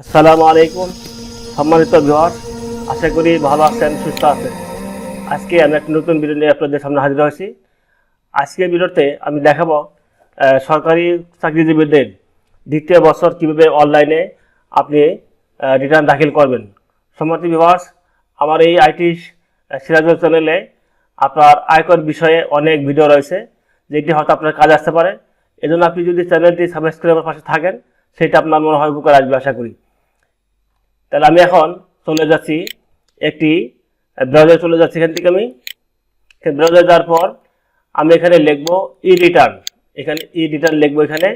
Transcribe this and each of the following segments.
আসসালামু আলাইকুম, সম্মানিত ভিউয়ার আশা করি ভালো আছেন, সুস্থ আছেন। আজকে আমি একটা নতুন ভিডিও নিয়ে আপনাদের সামনে হাজির হয়েছি। আজকের ভিডিওতে আমি দেখাবো সরকারি চাকরিজীবীদের দ্বিতীয় বছর কীভাবে অনলাইনে আপনি রিটার্ন দাখিল করবেন। সম্মানিত ভিউয়ার্স, আমার এই আইটি সিরাজুল চ্যানেলে আপনার আয়কর বিষয়ে অনেক ভিডিও রয়েছে, যেটি হয়তো আপনার কাজে আসতে পারে। এজন্য আপনি যদি চ্যানেলটি সাবস্ক্রাইবের পাশে থাকেন, সেটা আপনার মনে হয় উপকার আসবে, আশা করি। তাহলে আমি এখন চলে যাচ্ছি একটি ব্রাউজার চলে যাচ্ছি এখান থেকে আমি। ব্রাউজার যাওয়ার পর আমি এখানে লিখব ই রিটার্ন এখানে ই রিটার্ন লিখব এখানে।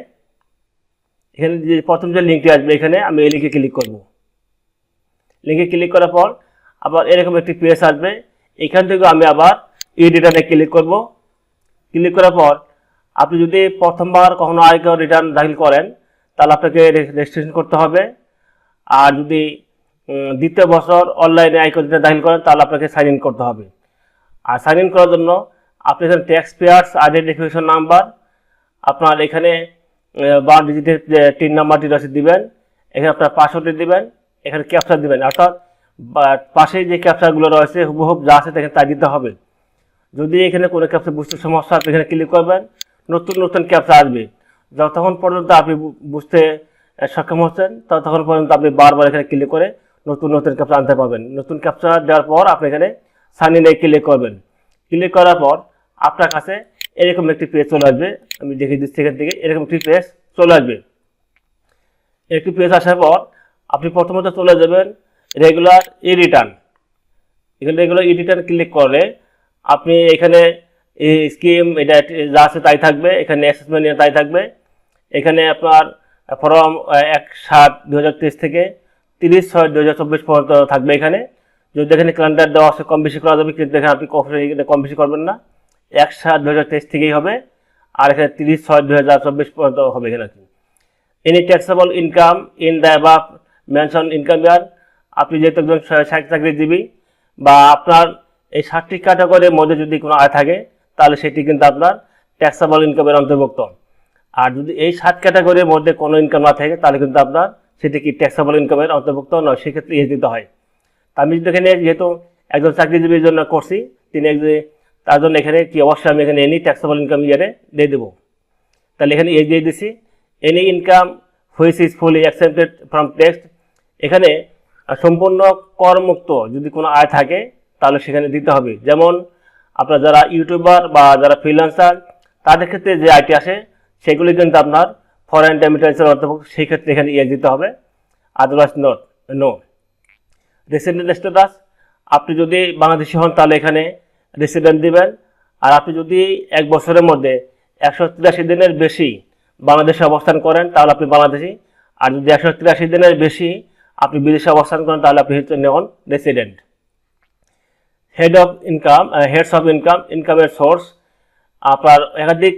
এখানে যে প্রথম যে লিঙ্কটি আসবে এখানে আমি এই লিঙ্কে ক্লিক করব। লিঙ্কে ক্লিক করার পর আবার এরকম একটি পেজ আসবে। এখান থেকে আমি আবার ই রিটার্নে ক্লিক করব। ক্লিক করার পর আপনি যদি প্রথমবার কখনো আয়কর রিটার্ন দাখিল করেন, তাহলে আপনাকে রেজিস্ট্রেশন করতে হবে। আর যদি দ্বিতীয় বছর অনলাইনে আয়কর রিটার্ন দাখিল করেন, তাহলে আপনাকে সাইন ইন করতে হবে। আর সাইন ইন করার জন্য আপনি এখানে ট্যাক্স পেয়ার্স আইডেন্টিফিকেশন নাম্বার আপনার এখানে বারো ডিজিটের তিন নাম্বারটি রসিদ দিবেন, এখানে আপনার পাসওয়ার্ডটি দিবেন, এখানে ক্যাপচার দিবেন। অর্থাৎ, বা- পাশেই যে ক্যাপচারগুলো রয়েছে হুবহুব যা আছে এখানে তাই দিতে হবে। যদি এখানে কোনো ক্যাপচার বুঝতে সমস্যা আপনি এখানে ক্লিক করবেন, নতুন নতুন ক্যাপচার আসবে। যতক্ষণ পর্যন্ত আপনি বু- বুঝতে সক্ষম হচ্ছেন ততক্ষণ পর্যন্ত আপনি বারবার এখানে ক্লিক করে নতুন নতুন ক্যাপচার আনতে পারবেন। নতুন ক্যাপচার দেওয়ার পর আপনি এখানে সাইন ইনে ক্লিক করবেন। ক্লিক করার পর আপনার কাছে এরকম একটি পেজ চলে আসবে। আমি দেখিয়ে দিচ্ছি এখান থেকে, এরকম একটি পেজ চলে আসবে। একটি পেজ আসার পর আপনি প্রথমত চলে যাবেন রেগুলার ই রিটার্ন এখানে রেগুলার ই রিটার্ন ক্লিক করলে আপনি এখানে স্কিম এটা যা আছে তাই থাকবে, এখানে অ্যাসেসমেন্ট তাই থাকবে। এখানে আপনার ফর্ম এক সাত দু থেকে তিরিশ ছয় দু পর্যন্ত থাকবে এখানে। যদি এখানে ক্যালেন্ডার দেওয়া আছে, কম বেশি করা যাবে, কিন্তু এখানে আপনি কম বেশি করবেন না। এক সাত দু থেকেই হবে, আর এখানে তিরিশ ছয় দু পর্যন্ত হবে এখানে আর কি। Any taxable income in the above mention income year আপনি যেহেতু একজন চাকরি চাকরিজীবী, বা আপনার এই ষাটটি ক্যাটাগরির মধ্যে যদি কোনো আয় থাকে, তাহলে সেটি কিন্তু আপনার ট্যাক্সেবল ইনকামের অন্তর্ভুক্ত। আর যদি এই সাত ক্যাটাগরির মধ্যে কোনো ইনকাম না থাকে, তাহলে কিন্তু আপনার সেটি কি ট্যাক্সেবল ইনকামের অন্তর্ভুক্ত নয়, সেক্ষেত্রে ইয়ে দিতে হয়। তা আমি যদি এখানে যেহেতু একজন চাকরিজীবীর জন্য করছি, তিনি এক যে তার জন্য এখানে কি অবশ্যই আমি এখানে এনি ট্যাক্সেবল ইনকাম ইয়ারে দিয়ে দেবো। তাহলে এখানে এই দিয়ে দিছি। Any income which is fully accepted from text এখানে সম্পূর্ণ করমুক্ত যদি কোনো আয় থাকে, তাহলে সেখানে দিতে হবে। যেমন আপনার যারা ইউটিউবার বা যারা ফ্রিল্যান্সার তাদের ক্ষেত্রে যে আইটি আসে সেগুলি কিন্তু আপনার ফরেন রেমিটেন্সের অন্তর্ভুক্ত সেই ক্ষেত্রে এখানে ইয়ে দিতে হবে। Otherwise not no resident status আপনি যদি বাংলাদেশি হন তাহলে এখানে রেসিডেন্ট দিবেন। আর আপনি যদি এক বছরের মধ্যে একশো তিরাশি দিনের বেশি বাংলাদেশে অবস্থান করেন, তাহলে আপনি বাংলাদেশি। আর যদি একশো তিরাশি দিনের বেশি আপনি বিদেশে অবস্থান করেন, তাহলে আপনি হচ্ছে non resident head of income heads of income ইনকামের সোর্স আপনার একাধিক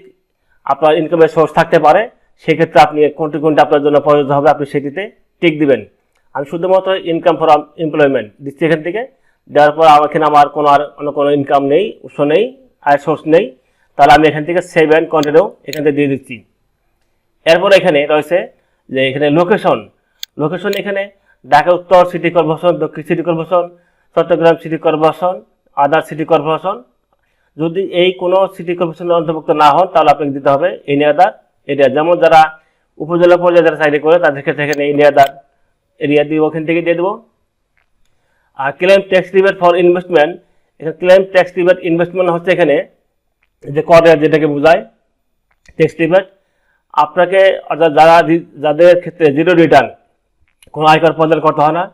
আপনার ইনকামের সোর্স থাকতে পারে, সেক্ষেত্রে আপনি কোনটি কোনটি আপনার জন্য প্রযোজ্য হবে, আপনি সেটিতে টিক দিবেন। আমি শুধুমাত্র ইনকাম ফর এমপ্লয়মেন্ট দিচ্ছি এখান থেকে। দেওয়ার পর আমার এখানে আমার কোনো আর অন্য কোনো ইনকাম নেই, উৎস নেই আয় সোর্স নেই। তাহলে আমি এখান থেকে সেভ অ্যান্ড কন্টিনিউ এখান থেকে দিয়ে দিচ্ছি। এরপর এখানে রয়েছে যে এখানে লোকেশন লোকেশন এখানে ঢাকা, উত্তর সিটি কর্পোরেশন দক্ষিণ city corporation Chattogram city corporation other city corporation যদি এই কোনো সিটি কর্পোরেশনের অন্তর্ভুক্ত না হন, তাহলে আপনাকে দিতে হবে এনি আদার এরিয়া যেমন যারা উপজেলা পর্যায়ে যারা চাকরি করে, তাদের ক্ষেত্রে এখানে এনি আদার এরিয়া দিয়ে ওখান থেকে দিয়ে দেবো। আর claim tax rebate for investment এখানে ক্লেম ট্যাক্স রিবেট ইনভেস্টমেন্ট হচ্ছে এখানে, যে কর যেটাকে বোঝায় ট্যাক্স রিবেট আপনাকে অর্থাৎ যারা যাদের ক্ষেত্রে জিরো রিটার্ন কোনো আয়কর প্রদান করতে হয় না,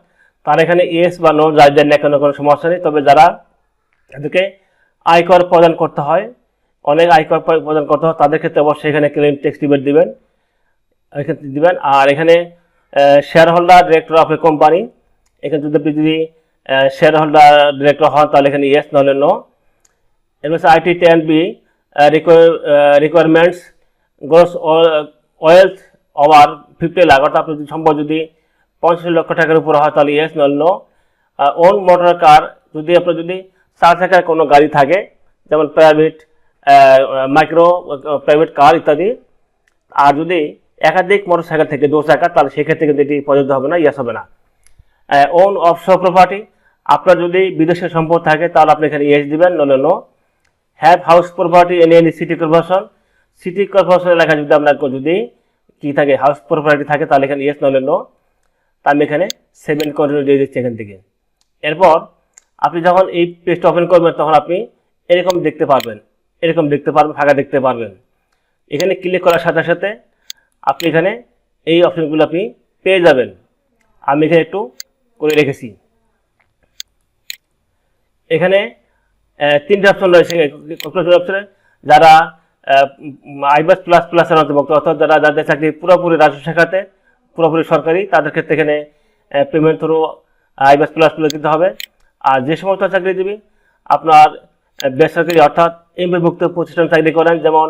তারা এখানে ইয়েস বা নো যাই দেন না কেন, কোনো সমস্যা নেই। তবে যারা তাদেরকে আয়কর প্রদান করতে হয়। অনেক আয়কর প্রদান করতে হয়। তাদের ক্ষেত্রে অবশ্যই এখানে ক্লেম ট্যাক্স রিবেট দিবেন। এক্ষেত্রে দিবেন। আর এখানে share holder director of a company এখানে যদি আপনি যদি শেয়ার হোল্ডার ডিরেক্টর হন, তাহলে এখানে ইয়েস নাহলে নো এর মধ্যে IT ten B requirements gross wealth over fifty lakh অর্থাৎ আপনি যদি সম্পদ যদি পঞ্চাশ লক্ষ টাকার উপরে হয়, তাহলে ইয়েস নল নো ওন মোটর কার যদি আপনার যদি চার চাকার কোনো গাড়ি থাকে, যেমন প্রাইভেট মাইক্রো প্রাইভেট কার ইত্যাদি। আর যদি একাধিক মোটরসাইকেল থেকে দু চাকা তাহলে সেক্ষেত্রে কিন্তু এটি প্রযোজ্য হবে না ইয়াস হবে না। ওন অফশোর প্রপার্টি আপনার যদি বিদেশে সম্পদ থাকে, তাহলে আপনি এখানে ইয়েস দিবেন নলে no have house property in any city corporation city corporation এলাকায় যদি আপনার যদি কী থাকে হাউস প্রপার্টি থাকে, তাহলে এখানে ইয়েস নলে নো তা আমি এখানে সেভেন কন্টিনিউ দিয়ে দিচ্ছি এখান থেকে। এরপর আপনি যখন এই পেজটা ওপেন করবেন, তখন আপনি এরকম দেখতে পারবেন। এরকম দেখতে পারবেন, ফাঁকা দেখতে পারবেন। এখানে ক্লিক করার সাথে সাথে আপনি এখানে এই অপশনগুলো আপনি পেয়ে যাবেন। আমি এখানে একটু করে রেখেছি। এখানে তিনটে অপশন রয়েছে। অপশনে যারা আইবাস প্লাস প্লাসের অন্তর্ভুক্ত, অর্থাৎ যারা যাদের চাকরি পুরোপুরি রাজস্ব শাখাতে, পুরোপুরি সরকারি, তাদের ক্ষেত্রে এখানে payment through iBAS plus plus দিতে হবে। আর যে সমস্ত চাকরিজীবী আপনার বেসরকারি অর্থাৎ এমপিভুক্ত প্রতিষ্ঠান চাকরি করেন, যেমন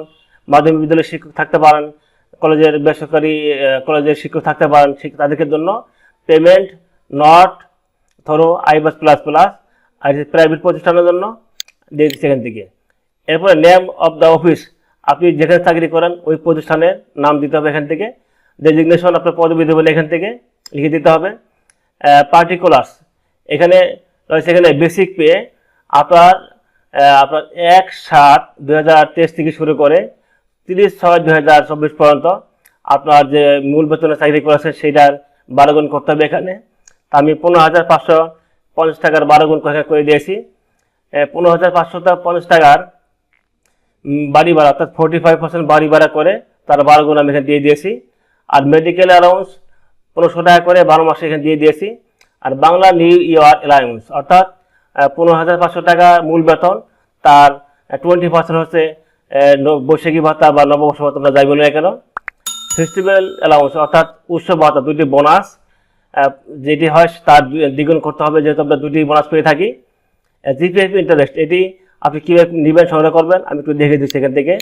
মাধ্যমিক বিদ্যালয়ের শিক্ষক থাকতে পারেন, কলেজের বেসরকারি কলেজের শিক্ষক থাকতে পারেন তাদেরকে জন্য পেমেন্ট নট ধরো আইবাস প্লাস প্লাস আর প্রাইভেট প্রতিষ্ঠানের জন্য দিয়ে এখান থেকে। এরপরে নেম অফ দ্য অফিস আপনি যেখানে চাকরি করেন, ওই প্রতিষ্ঠানের নাম দিতে হবে এখান থেকে। ডেজিগনেশন আপনার পদবি দেবেন এখান থেকে, লিখে দিতে হবে। পার্টিকুলার্স এখানে রয়েছে এখানে বেসিক পে আপনার আপনার এক সাত তেইশ থেকে শুরু করে তিরিশ ছয় চব্বিশ পর্যন্ত আপনার যে মূল বেতনে চাকরি করেছেন সেইটার বারো গুণ করতে হবে এখানে। তা আমি পনেরো হাজার পাঁচশো পঞ্চাশ টাকার বারো গুণ করে করে দিয়েছি। পনেরো হাজার পাঁচশো পঞ্চাশ টাকার বাড়ি ভাড়া, অর্থাৎ ফোর্টি ফাইভ পার্সেন্ট বাড়ি ভাড়া করে তার বারো গুণ আমি এখানে দিয়ে দিয়েছি। আর মেডিকেল অ্যালাউন্স পনেরোশো টাকা করে বারো মাসে এখানে দিয়ে দিয়েছি। আর বাংলা নিউ ইয়ার অ্যালাউন্স অর্থাৎ পনেরো হাজার পাঁচশো টাকা মূল বেতন। তার টোয়েন্টি পার্সেন্ট হচ্ছে বৈশাখী ভাতা বা নববর্ষ ভাতা আমরা যাই বলি না কেন? ফেস্টিভ্যাল অ্যালাউন্স অর্থাৎ উৎসব ভাতা দুটি বোনাস যেটি হয় তার দ্বিগুণ করতে হবে, যেহেতু আমরা দুটি বোনাস পেয়ে থাকি। জিপিএফ ইন্টারেস্ট এটি আপনি কীভাবে নেবেন, সংগ্রহ করবেন, আমি একটু দেখে দিচ্ছি এখান থেকে।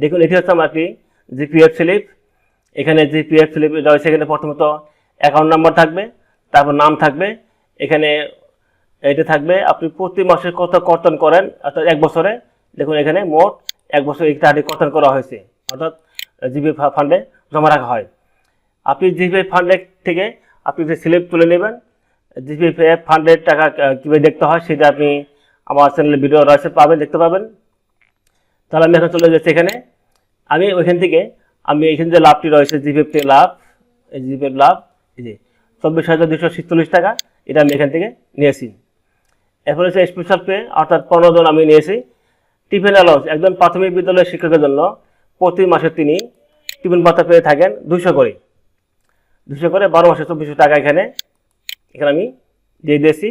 দেখুন, এটি হচ্ছে আমার একটি জিপিএফ স্লিপ এখানে জিপিএফ স্লিপ রয়েছে, এখানে প্রথমত অ্যাকাউন্ট নাম্বার থাকবে। তারপর নাম থাকবে, এখানে এটা থাকবে, আপনি প্রতি মাসে কত কর্তন করেন, অর্থাৎ এক বছরে, দেখুন এখানে মোট এক বছর এই টাকাটি কর্তন করা হয়েছে, অর্থাৎ জিপি ফান্ডে জমা রাখা হয়। আপনি জিপি ফান্ডের থেকে আপনি স্লিপ তুলে নেবেন জিপিএফ ফান্ডের টাকা কীভাবে দেখতে হয় সেটা আপনি আমার চ্যানেলে ভিডিও রয়েছে, পাবেন, দেখতে পাবেন। তাহলে আমি এখন চলে যাচ্ছি এখানে। আমি ওইখান থেকে, আমি এখানে যে লাভটি রয়েছে থেকে লাভ জিপিএফ লাভ, এই যে চব্বিশ হাজার দুশো সাতচল্লিশ টাকা, এটা আমি এখান থেকে নিয়েছি। এরপর হচ্ছে স্পেশাল পে অর্থাৎ পনেরো জন আমি নিয়েছি। টিফিন অ্যালাউন্স একজন প্রাথমিক বিদ্যালয়ের শিক্ষকের জন্য প্রতি মাসে তিনি টিফিন ভাতা পেয়ে থাকেন দুশো করে। দুশো করে বারো মাসে চব্বিশশো টাকা এখানে এখানে আমি দিয়ে দিয়েছি।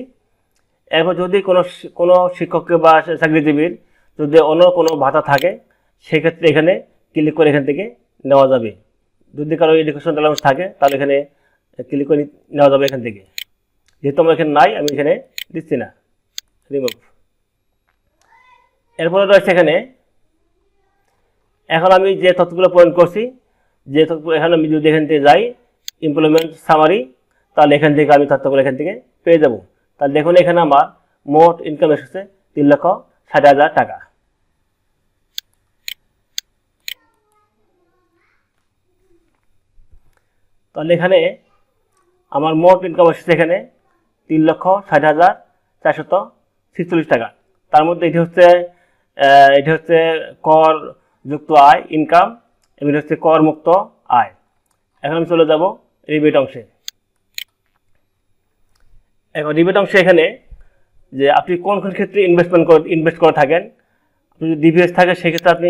এরপর যদি কোনো কোনো শিক্ষককে বা চাকরিজীবীর যদি অন্য কোনো ভাতা থাকে, সেক্ষেত্রে এখানে ক্লিক করে এখান থেকে নেওয়া যাবে। যদি কারও এডুকেশন অ্যালাউন্স থাকে, তাহলে এখানে ক্লিক করে নেওয়া যাবে এখান থেকে। যেহেতু আমার এখানে নাই, আমি এখানে দিচ্ছি না। রিমুভ এরপরে রয়েছে এখানে, এখন আমি যে তথ্যগুলো পয়েন্ট করছি, যে তথ্য এখানে আমি যদি এখান থেকে যাই এমপ্লয়মেন্ট সামারি তাহলে এখান থেকে আমি তথ্যগুলো এখান থেকে পেয়ে যাব। তাহলে দেখুন এখানে আমার মোট ইনকাম এসেছে তিন লক্ষ ষাট হাজার টাকা। তাহলে এখানে আমার মোট ইনকাম এসেছে এখানে তিন লক্ষ ষাট হাজার চারশত ছিচল্লিশ টাকা। তার মধ্যে এটি হচ্ছে এটি হচ্ছে কর যুক্ত আয় ইনকাম এবং হচ্ছে কর মুক্ত আয়। এখন আমি চলে যাব রিবেট অংশে। এখন রিবেট অংশে এখানে যে আপনি কোন কোন ক্ষেত্রে ইনভেস্টমেন্ট করে ইনভেস্ট করে থাকেন, আপনি যদি ডিভিএস থাকে, সেক্ষেত্রে আপনি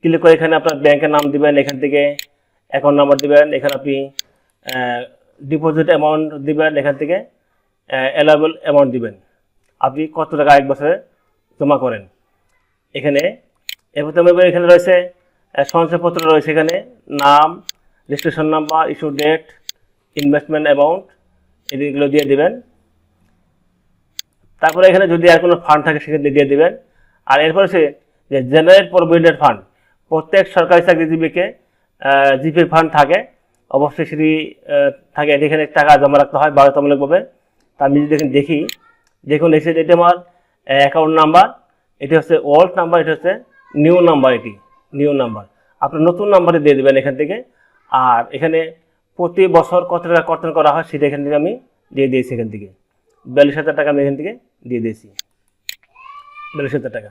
ক্লিক করে এখানে আপনার ব্যাংকের নাম দিবেন, এখান থেকে অ্যাকাউন্ট নাম্বার দিবেন, এখানে আপনি ডিপোজিট অ্যামাউন্ট দিবেন, এখান থেকে অ্যালাবেল অ্যামাউন্ট দিবেন। আপনি কত টাকা এক বছরে জমা করেন? এখানে, এরপর এখানে রয়েছে সঞ্চয়পত্র রয়েছে এখানে, নাম registration number issue date investment amount এগুলো দিয়ে দেবেন। তারপরে এখানে যদি আর কোনো ফান্ড থাকে, সেক্ষেত্রে দিয়ে দেবেন। আর এরপর হচ্ছে যে জেনারেল প্রভিডেন্ট ফান্ড প্রত্যেক সরকারি চাকরিজীবীকে জিপি ফান্ড থাকে। অবশ্যই সেটি থাকে। এখানে টাকা জমা রাখতে হয় বাধ্যতামূলকভাবে তা আমি যদি দেখি। দেখুন, এসে এটি আমার অ্যাকাউন্ট নাম্বার এটি হচ্ছে ওল্ড নাম্বার এটি হচ্ছে নিউ নাম্বার এটি নিউ নাম্বার আপনার নতুন নাম্বারে দিয়ে দেবেন এখান থেকে। আর এখানে প্রতি বছর কত টাকা কর্তন করা হয় সেটা এখান থেকে আমি দিয়ে দিয়েছি এখান থেকে। বিয়াল্লিশ হাজার টাকা আমি এখান থেকে দিয়ে দিয়েছি। বিয়াল্লিশ হাজার টাকা।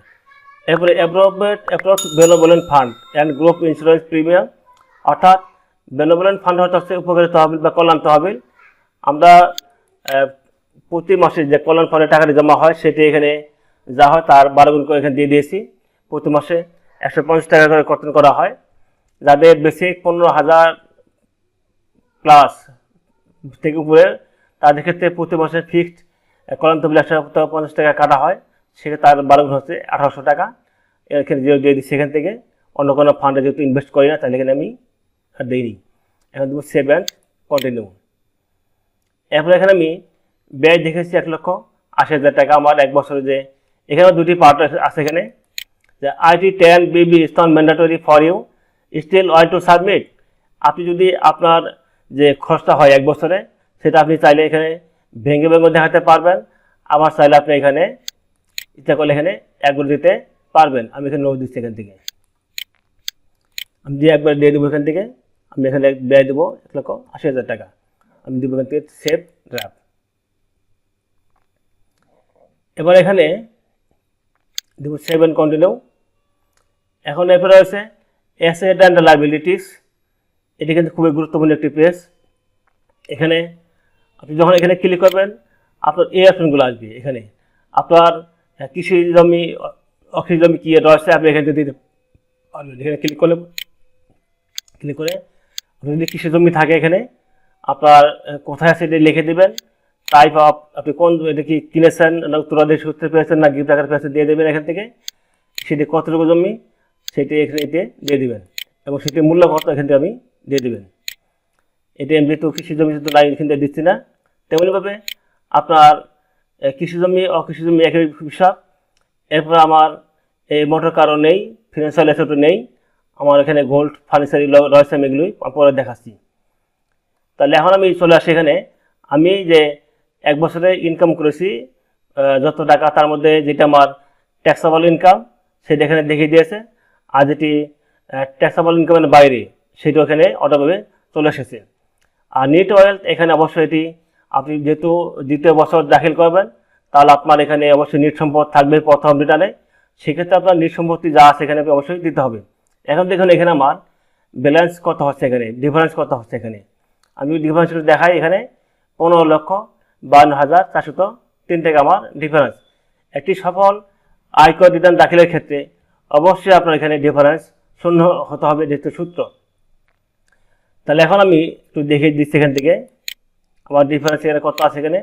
এরপরে appropriate approach benevolent fund and group insurance premium অর্থাৎ বেনোভলেন্ট ফান্ড হচ্ছে উপকারী তহবিল বা কল্যাণ তহবিল। আমরা প্রতি মাসে যে কল্যাণ ফান্ডে টাকাটি জমা হয়, সেটি এখানে যা হয় তার বারো গুণ করে এখানে দিয়ে দিয়েছি। প্রতি মাসে একশো পঞ্চাশ টাকা করে কর্তন করা হয়, যাদের বেসিক পনেরো হাজার প্লাস থেকে উপরে, তাদের ক্ষেত্রে প্রতি মাসে ফিক্সড কল্যাণ তহবিল একশো পঞ্চাশ টাকা কাটা হয়। সেক্ষেত্রে তার বারো গুণ হচ্ছে আঠারোশো টাকা। এখানে জিরো দিয়ে দিই সেখান থেকে, অন্য কোনো ফান্ডে যেহেতু ইনভেস্ট করি না, তাহলে এখানে আমি আর দিইনি। এখন দেবো সেভ অ্যান্ড কন্টিনিউ এরপরে এখানে আমি ব্যয় দেখেছি এক লক্ষ আশি হাজার টাকা আমার এক বছরে যে এখানে দুটি পার্ট আছে এখানে। যে IT ten BB is not mandatory for you still why to submit আপনি যদি আপনার যে খরচটা হয় এক বছরে, সেটা আপনি চাইলে এখানে ভেঙে ভেঙে দেখাতে পারবেন। আবার চাইলে আপনি এখানে ইচ্ছা করলে এখানে একবার দিতে পারবেন। আমি এখানে নোট দিচ্ছি এখান থেকে। আমি দিয়ে একবার দিয়ে দেবো এখান থেকে। আমি এখানে ব্যয় দেবো এক লক্ষ আশি হাজার টাকা। আমি দেবো এখান থেকে সেভ ড্রাফট এবার এখানে দেবো সেভ অ্যান্ড কন্টিনিউ এখন এরপরে রয়েছে অ্যাসেট অ্যান্ড লাইবিলিটিস এটি কিন্তু খুবই গুরুত্বপূর্ণ একটি পেজ এখানে আপনি যখন এখানে ক্লিক করবেন, আপনার এই অপশনগুলো আসবে এখানে। আপনার কৃষি জমি, অকৃষি জমি কী রয়েছে আপনি এখানে দিতে পারবেন। এখানে ক্লিক করলে ক্লিক করে যদি কৃষি জমি থাকে এখানে, আপনার কোথায় আছে এটা লিখে দেবেন। টাইপ অফ আপনি কোন এটা কি কিনেছেন না উত্তরাধিক সূত্রে পেয়েছেন না গিফট আকারে পেয়েছেন দিয়ে দেবেন এখান থেকে? সেটি কতটুকু জমি, সেটি এখানে এতে দিয়ে দেবেন। এবং সেটির মূল্য কত এখান থেকে আমি দিয়ে দেবেন। এটা এমনি তো কৃষি জমি তো লাইন এখান থেকে দিচ্ছি না। তেমনিভাবে আপনার কৃষি জমি, অকৃষি জমি একই হিসাব এরপর আমার এই মোটর কারও নেই ফিনান্সিয়াল অ্যাসেটও নেই। আমার এখানে গোল্ড ফার্নিচার রয়েছে আমি এগুলোই পরে দেখাচ্ছি। তাহলে এখন আমি চলে আসি এখানে। আমি যে এক বছরে ইনকাম করেছি যত টাকা তার মধ্যে যেটা আমার ট্যাক্সেবল ইনকাম সেটা এখানে দেখিয়ে দিয়েছে। আর যেটি ট্যাক্সেবল ইনকামের বাইরে সেটা এখানে অটোভাবে চলে এসেছে। আর নেট ওয়েলথ এখানে অবশ্যই এটি, আপনি যেহেতু দ্বিতীয় বছর দাখিল করবেন, তাহলে আপনার এখানে অবশ্যই নিট সম্পদ থাকবে প্রথম রিটার্নে সেক্ষেত্রে আপনার নিট সম্পত্তি যা আছে এখানে অবশ্যই দিতে হবে। এখন দেখুন এখানে আমার ব্যালেন্স কত হচ্ছে এখানে ডিফারেন্স কত হচ্ছে এখানে। আমি ডিফারেন্স দেখাই, এখানে পনেরো লক্ষ বান্ন হাজার চারশত তিন টাকা আমার ডিফারেন্স একটি সফল আয়কর রিটার্ন দাখিলের ক্ষেত্রে অবশ্যই আপনার এখানে ডিফারেন্স শূন্য হতে হবে যেহেতু সূত্র। তাহলে এখন আমি একটু দেখে দিচ্ছি এখান থেকে। আমার ডিফারেন্স এখানে কত আছে এখানে?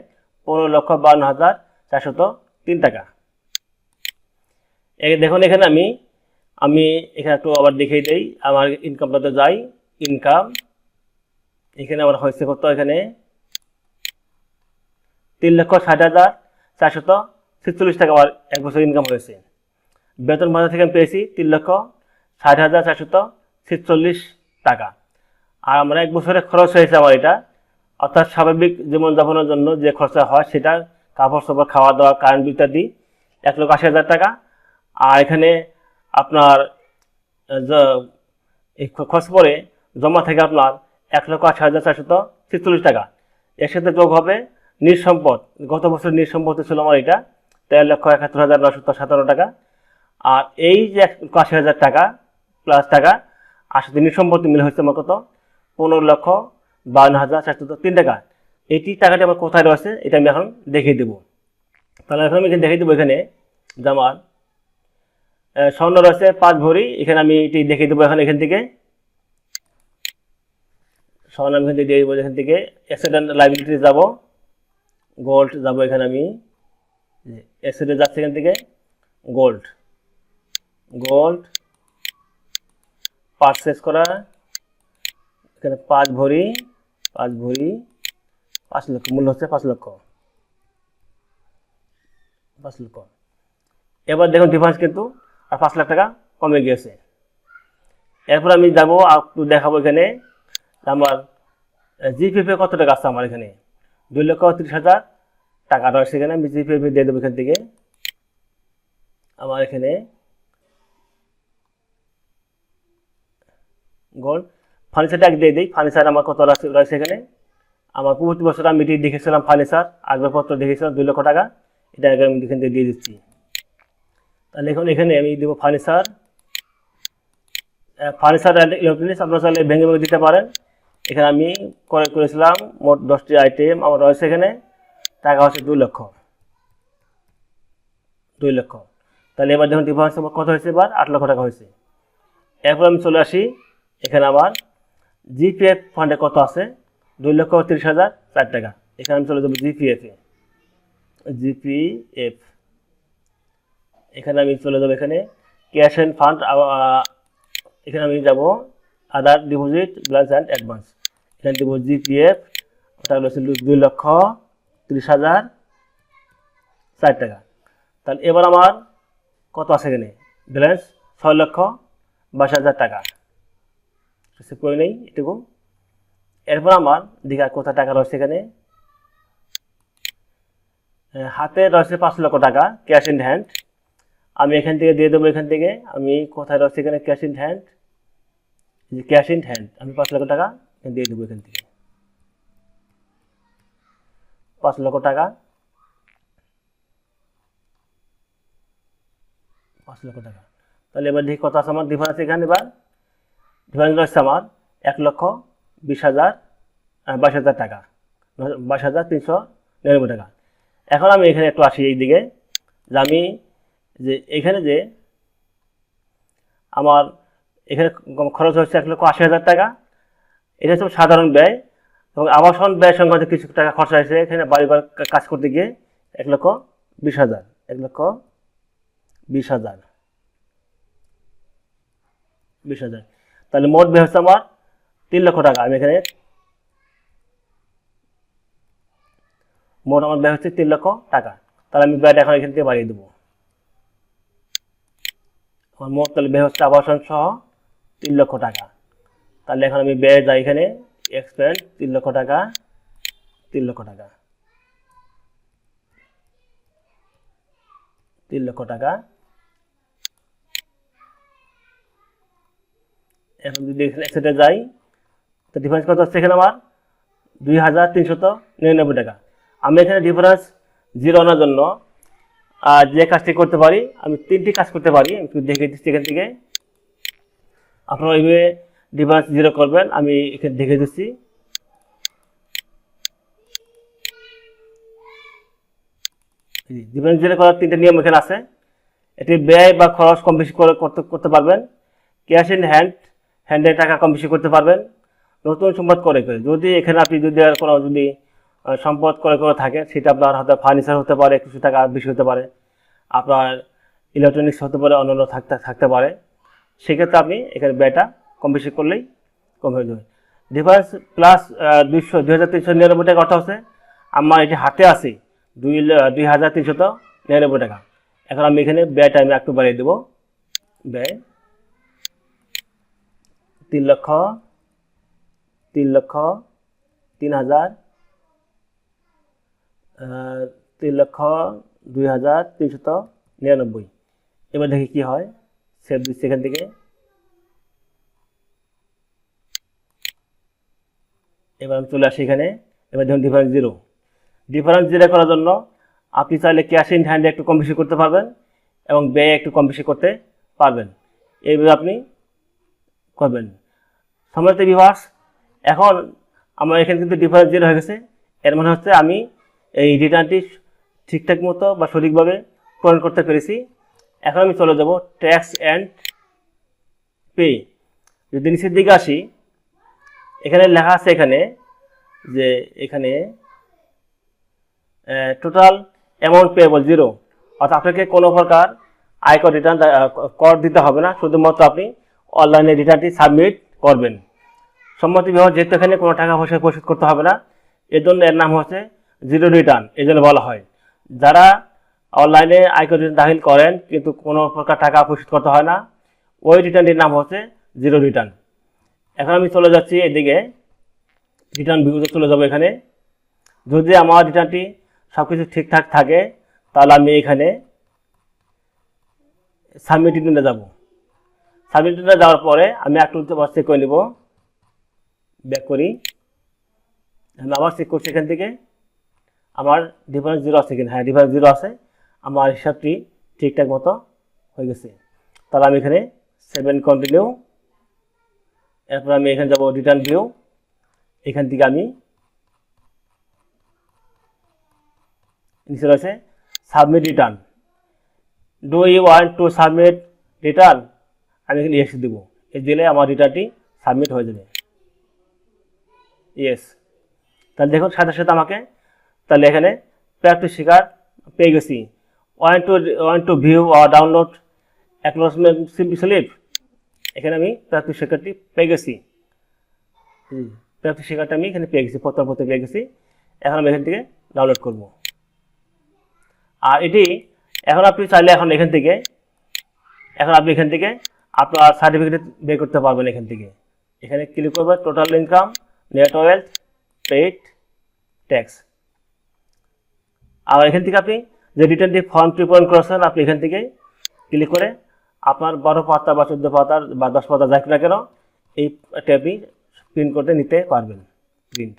পনেরো লক্ষ বান্ন হাজার চারশত তিন টাকা। দেখুন এখানে আমি আমি এখানে একটু আবার দেখিয়ে দিই, আমার ইনকামটাতে যাই ইনকাম এখানে আমার হয়েছে কত এখানে? তিন লক্ষ ষাট হাজার চারশত ছেচল্লিশ টাকা আমার এক বছর ইনকাম হয়েছে। বেতন ভাতা থেকে আমি পেয়েছি তিন লক্ষ ষাট হাজার চারশত ছেচল্লিশ টাকা। আর আমার এক বছরে খরচ হয়েছে আমার এটা। অর্থাৎ স্বাভাবিক জীবনযাপনের জন্য যে খরচা হয় সেটা কাপড় চোপড় খাওয়া দাওয়া কারেন্ট ইত্যাদি এক লক্ষ আশি হাজার টাকা। আর এখানে আপনার খরচ পরে জমা থেকে আপনার এক লক্ষ আশি হাজার চারশত ছেচল্লিশ টাকা। এর সাথে যোগ হবে নিঃসম্পদ। গত বছর নিঃসম্পদ ছিল আমার এটা তেরো লক্ষ একাত্তর হাজার নশত সাতান্ন টাকা। আর এই যে আশি হাজার টাকা প্লাস টাকা সাথে নিঃসম্পত্তি মিলে হচ্ছে আমার কত? পনেরো লক্ষ বাউন্ন হাজার চারশত তিন টাকা। এটি টাকাটি আমার কোথায় রয়েছে, এটা আমি এখন দেখিয়ে দেবো। তাহলে এখন আমি দেখিয়ে দেবো এখানে যে আমার স্বর্ণ রয়েছে, পাঁচ ভরি। এখানে আমি এটি দেখিয়ে দেবো এখন এখান থেকে। স্বর্ণ আমি এখান থেকে দিয়ে দেবো এখান থেকে। অ্যাক্সিডেন্ট লাইবিলিটি যাব। গোল্ড যাব এখানে আমি। অ্যাক্সিডেন্ট যাচ্ছে এখান থেকে। গোল্ড গোল্ড পারচেস করা। এখানে পাঁচ ভরি পাঁচ ভরি, পাঁচ লক্ষ, মূল্য হচ্ছে পাঁচ লক্ষ। পাঁচ লক্ষ। এবার দেখুন ডিফারেন্স কিন্তু। আর পাঁচ লাখ টাকা কমে গিয়েছে। এরপর আমি যাব দেখাবো এখানে। আমার জিপিএফে কত টাকা আছে আমার এখানে? দুই লক্ষ তিরিশ হাজার টাকা রয়েছে এখানে, আমি জিপিএফে দিয়ে দেবো এখান থেকে। আমার এখানে গোল্ড ফার্নিচারটা আগে দিয়ে দিই। ফার্নিচার আমার কত রয়েছে এখানে? আমার পূর্ববর্তী বছর আমি দেখেছিলাম ফার্নিচার আসবাবপত্র দেখেছিলাম, দুই লক্ষ টাকা। এটা আগে আমি এখান থেকে দিয়ে দিচ্ছি। তাহলে এখন এখানে আমি দেবো ফার্নিচার। ফার্নিচার অ্যান্ড ইলেকট্রনিক্স আপনারা চাইলে ভেঙে ভেঙে দিতে পারেন। এখানে আমি করে করেছিলাম মোট দশটি আইটেম আমার রয়েছে এখানে। টাকা হচ্ছে দুই লক্ষ। দুই লক্ষ। তাহলে এবার যখন ডিফারেন্স কত হয়েছে এবার? আট লক্ষ টাকা হয়েছে। এরপর আমি চলে আসি। এখানে আবার জিপিএফ ফান্ডে কত আছে? দুই লক্ষ তিরিশ হাজার চার টাকা। এখানে আমি চলে যাব জিপিএফে জিপিএফ এখানে আমি চলে যাব এখানে। ক্যাশ অ্যান্ড ফান্ড এখানে আমি যাব। Other deposit balance and advance এখানে দেবো জিপিএফ ওটা হলো দুই লক্ষ তিরিশ হাজার চার টাকা। তাহলে এবার আমার কত আছে এখানে? ব্যালেন্স ছয় লক্ষ বাইশ হাজার টাকা। সেভ করে নেই, এটুকু। এরপর আমার দীঘার কোথায় টাকা রয়েছে এখানে? হাতে রয়েছে পাঁচ লক্ষ টাকা ক্যাশ ইন হ্যান্ড আমি এখান থেকে দিয়ে দেবো এখান থেকে। আমি কোথায় রয়েছে এখানে ক্যাশ ইন হ্যান্ড যে ক্যাশ ইন হ্যান্ড আমি পাঁচ লক্ষ টাকা দিয়ে দেবো এখান থেকে। পাঁচ লক্ষ টাকা। পাঁচ লক্ষ টাকা। তাহলে এবার দেখি কত আছে আমার ডিফারেন্স এখানে এবার। ডিফারেন্স রয়েছে আমার এক লক্ষ বিশ হাজার বাইশ হাজার টাকা। বাইশ হাজার তিনশো নিরানব্বই টাকা। এখন আমি এখানে একটু আসি এই দিকে যে আমি যে এখানে যে আমার এখানে খরচ হচ্ছে এক লক্ষ আশি হাজার টাকা, এটা হচ্ছে সাধারণ ব্যয় এবং আবাসন ব্যয় সংক্রান্ত কিছু টাকা খরচ হয়েছে, এখানে বাড়ি ঘর কাজ করতে গিয়ে এক লক্ষ বিশ হাজার, এক লক্ষ বিশ হাজার বিশ হাজার। তাহলে মোট ব্যয় হচ্ছে আমার তিন লক্ষ টাকা, আমি এখানে মোট আমার ব্যয় হচ্ছে তিন লক্ষ টাকা। তাহলে আমি ব্যয়টা এখন এখান থেকে বাড়িয়ে দেবো। আমার ব্যয় হচ্ছে আবাসন সহ তিন লক্ষ টাকা। তাহলে এখন আমি ব্যয় যাই এখানে এক্সপেন্ড তিন লক্ষ টাকা, তিন লক্ষ টাকা। তিন লক্ষ টাকা। এখন যদি সেটা যাই, তো ডিফারেন্স কত হচ্ছে এখানে আমার? দুই হাজার নিরানব্বই টাকা। আমি এখানে ডিফারেন্স জিরো আনার জন্য আর যে কাজটি করতে পারি, আমি তিনটি কাজ করতে পারি, একটু দেখে দিচ্ছি এখান থেকে। আপনারা এইভাবে ডিফারেন্স জিরো করবেন, আমি এখানে দেখে দিচ্ছি। ডিফারেন্স জিরো করার তিনটে নিয়ম এখানে আছে। এটি ব্যয় বা খরচ কম বেশি করে করতে করতে পারবেন। ক্যাশ ইন হ্যান্ড হ্যান্ডে টাকা কম বেশি করতে পারবেন। নতুন সম্পদ করে করে যদি এখানে আপনি যদি আর কোনো যদি সম্পদ করে করে থাকে। সেটা আপনার হয়তো ফার্নিচার হতে পারে, কিছু টাকা বেশি হতে পারে। আপনার ইলেকট্রনিক্স হতে পারে, অন্যান্য থাকতে থাকতে পারে। সেক্ষেত্রে আপনি এখানে ব্যয়টা কম বেশি করলেই কম হয়ে যাবে। ডিফারেন্স প্লাস দুইশো, দুই হাজার তিনশো নিরানব্বই টাকা অর্থ হচ্ছে আমার এটি হাতে আছে, দুই দুই হাজার তিনশত নিরানব্বই টাকা। এখন আমি এখানে ব্যয়টা আমি একটু বাড়িয়ে দেবো। ব্যয় তিন লক্ষ তিন লক্ষ, তিন হাজার তিন লক্ষ দুই হাজার তিনশত নিরানব্বই। এবার দেখি কি হয়। সেভ দিচ্ছি এখান থেকে। এবার আমি চলে আসি এখানে। এবার দেখুন ডিফারেন্স জিরো ডিফারেন্স জিরো করার জন্য আপনি চাইলে ক্যাশ ইন হ্যান্ডে একটু কম বেশি করতে পারবেন এবং ব্যয় একটু কম বেশি করতে পারবেন। এইভাবে আপনি করবেন। সম্মানিত বিভাস, এখন আমার এখানে কিন্তু ডিফারেন্স জিরো হয়ে গেছে। এর মানে হচ্ছে আমি এই রিটার্নটি ঠিকঠাক মতো বা সঠিকভাবে পূরণ করতে পেরেছি। এখন আমি চলে যাব ট্যাক্স অ্যান্ড পে যদি নিচের দিকে আসি, এখানে লেখা আছে এখানে যে এখানে টোটাল অ্যামাউন্ট পেয়েবল জিরো অর্থাৎ আপনাকে কোনো প্রকার আয়কর রিটার্ন কর দিতে হবে না। শুধুমাত্র আপনি অনলাইনে রিটার্নটি সাবমিট করবেন। সম্মতি বিভাগ যেহেতু এখানে কোনো টাকা পয়সা পরিশোধ করতে হবে না এর জন্য এর নাম হচ্ছে জিরো রিটার্ন এই জন্য বলা হয়। যারা অনলাইনে আয়কর রিটার্ন দাখিল করেন, কিন্তু কোনো প্রকার টাকা পরিশোধ করতে হয় না, ওই রিটার্নটির নাম হচ্ছে জিরো রিটার্ন এখন আমি চলে যাচ্ছি এদিকে রিটার্ন ভিউতে চলে যাব এখানে। যদি আমার রিটার্নটি সব কিছু ঠিকঠাক থাকে, তাহলে আমি এখানে সাবমিট রিটার্নে যাব। সাবমিট রিটার্নে যাওয়ার পরে আমি একটু চেক করে নেব। ব্যাক করি। আমি আবার চেক করছি এখান থেকে। আমার ডিফারেন্স জিরো আছে কিনা? হ্যাঁ ডিফারেন্স জিরো আছে। আমার হিসাবটি ঠিকঠাক মতো হয়ে গেছে। তাহলে আমি এখানে সেভেন কন্টিনিউ এরপর আমি এখানে যাব রিটার্ন ভিউ এখান থেকে আমি নিচে রয়েছে submit return do you want to submit return আমি এখানে ইয়েস দেবো। এ দিলে আমার রিটার্নটি সাবমিট হয়ে যাবে। ইয়েস তাহলে দেখুন, সাথে সাথে আমাকে তাহলে এখানে প্র্যাকটিস শিকার পেয়ে গেছি। One two one two view আর ডাউনলোড অ্যাকনোলজমেন্ট স্লিপ এখানে আমি প্র্যাকটিস শিকারটি পেয়ে গেছি। প্র্যাকটিস শিকারটা আমি এখানে পেয়ে গেছি, প্রথম প্রথমে পেয়ে গেছি। এখন আমি এখান থেকে ডাউনলোড করব। আর এটি এখন আপনি চাইলে এখন এখান থেকে, এখন আপনি এখান থেকে আপনার সার্টিফিকেট বের করতে পারবেন এখান থেকে। এখানে ক্লিক করবেন total income net wealth paid tax আর এখান থেকে আপনি যে রিটার্নটি ফর্ম প্রিপয়েন্ট করেছেন, আপনি এখান থেকে ক্লিক করে আপনার বারো পাতা বা চোদ্দ পাতার বা দশ পাতা যাক না কেন, এই আপনি প্রিন্ট করতে নিতে পারবেন প্রিন্ট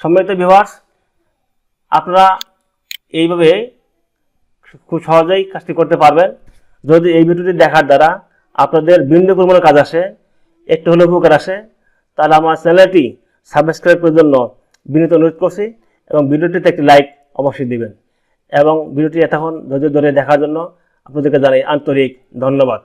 সম্মানিত ভিউয়ার্স আপনারা এইভাবে খুব সহজেই কাজটি করতে পারবেন। যদি এই ভিডিওটি দেখার দ্বারা আপনাদের বিন্দু পরিমাণে কাজ আসে, একটু হলেও উপকার আসে, তাহলে আমার চ্যানেলটি সাবস্ক্রাইব করার জন্য বিনীত অনুরোধ করছি এবং ভিডিওটিতে একটি লাইক অবশ্যই দিবেন। এবং ভিডিওটি এতক্ষণ ধৈর্য ধরে দেখার জন্য আপনাদেরকে জানাই আন্তরিক ধন্যবাদ।